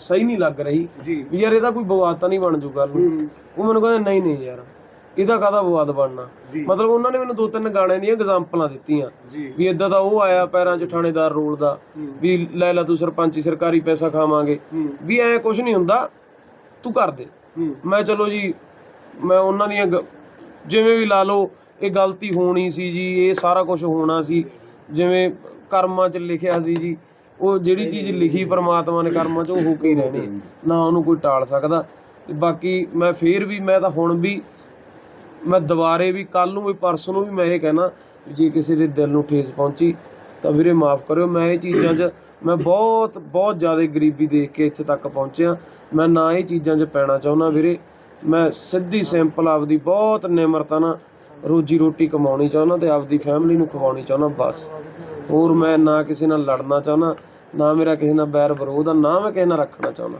ਸਹੀ ਨਹੀਂ ਲੱਗ ਰਹੀ। ਜੀ। ਵੀ ਯਾਰ ਇਹਦਾ ਕੋਈ ਵਿਵਾਦ ਤਾਂ ਨਹੀਂ ਬਣ ਜੂ ਗੱਲ ਉਹ ਮੈਨੂੰ ਕਹਿੰਦੇ ਨਹੀਂ ਨਹੀਂ ਯਾਰ ਇਹਦਾ ਕਾਹਦਾ ਵਿਵਾਦ ਬਣਨਾ? ਮਤਲਬ ਉਹਨਾਂ ਨੇ ਮੈਨੂੰ ਦੋ ਤਿੰਨ ਗਾਣੇ ਦੀਆਂ ਐਗਜ਼ਾਮਪਲਾਂ ਦਿੱਤੀਆਂ। ਵੀ ਇਦਾਂ ਦਾ ਉਹ ਆਇਆ ਪੈਰਾਂ 'ਚ ਥਾਣੇਦਾਰ ਰੋਲ ਦਾ ਵੀ ਲੈ ਲੈ ਤੂੰ ਸਰਪੰਚੀ ਸਰਕਾਰੀ ਪੈਸਾ ਖਾਵਾਂਗੇ। ਵੀ ਐ ਕੁਝ ਨਹੀਂ ਹੁੰਦਾ ਤੂੰ ਕਰ ਦੇ। ਮੈਂ ਚਲੋ ਜੀ ਮੈਂ ਉਹਨਾਂ ਦੀਆਂ ਜਿਵੇਂ ਵੀ ਲਾ ਲਓ ਇਹ ਗਲਤੀ ਹੋਣੀ ਸੀ ਜੀ ਇਹ ਸਾਰਾ ਕੁਝ ਹੋਣਾ ਸੀ। ਜਿਵੇਂ ਕਰਮਾਂ 'ਚ ਲਿਖਿਆ ਸੀ ਜੀ ਉਹ ਜਿਹੜੀ ਚੀਜ਼ ਲਿਖੀ ਪਰਮਾਤਮਾ ਨੇ ਕਰਮਾਂ 'ਚ ਉਹ ਹੋ ਕੇ ਹੀ ਰਹਿਣੀ ਨਾ ਉਹਨੂੰ ਕੋਈ ਟਾਲ ਸਕਦਾ। ਤੇ ਬਾਕੀ ਮੈਂ ਫੇਰ ਵੀ ਮੈਂ ਤਾਂ ਹੁਣ ਵੀ ਮੈਂ ਦੁਬਾਰੇ ਵੀ ਕੱਲ ਨੂੰ ਵੀ ਪਰਸੋਂ ਨੂੰ ਵੀ ਮੈਂ ਇਹ ਕਹਿਣਾ ਵੀ ਜੇ ਕਿਸੇ ਦੇ ਦਿਲ ਨੂੰ ਠੇਸ ਪਹੁੰਚੀ ਤਾਂ ਵੀਰੇ ਮਾਫ ਕਰਿਓ ਮੈਂ ਇਹ ਚੀਜ਼ਾਂ 'ਚ ਮੈਂ ਬਹੁਤ ਬਹੁਤ ਜ਼ਿਆਦਾ ਗਰੀਬੀ ਦੇਖ ਕੇ ਇੱਥੇ ਤੱਕ ਪਹੁੰਚਿਆ। ਮੈਂ ਨਾ ਇਹ ਚੀਜ਼ਾਂ 'ਚ ਪੈਣਾ ਚਾਹੁੰਦਾ ਵੀਰੇ। ਮੈਂ ਸਿੱਧੀ ਸਿੰਪਲ ਆਪਦੀ ਬਹੁਤ ਨਿਮਰਤਾ ਨਾਲ ਰੋਜੀ ਰੋਟੀ ਕਮਾਉਣੀ ਚਾਹੁੰਦਾ ਤੇ ਆਪਦੀ ਫੈਮਿਲੀ ਨੂੰ ਖਵਾਉਣੀ ਚਾਹੁੰਦਾ ਬਸ। ਹੋਰ ਮੈਂ ਨਾ ਕਿਸੇ ਨਾਲ ਲੜਨਾ ਚਾਹੁੰਦਾ। ਨਾ ਮੇਰਾ ਕਿਸੇ ਨਾਲ ਬੈਰ ਵਿਰੋਧ ਆ ਨਾ ਮੈਂ ਕਿਸੇ ਨਾਲ ਰੱਖਣਾ ਚਾਹੁੰਦਾ।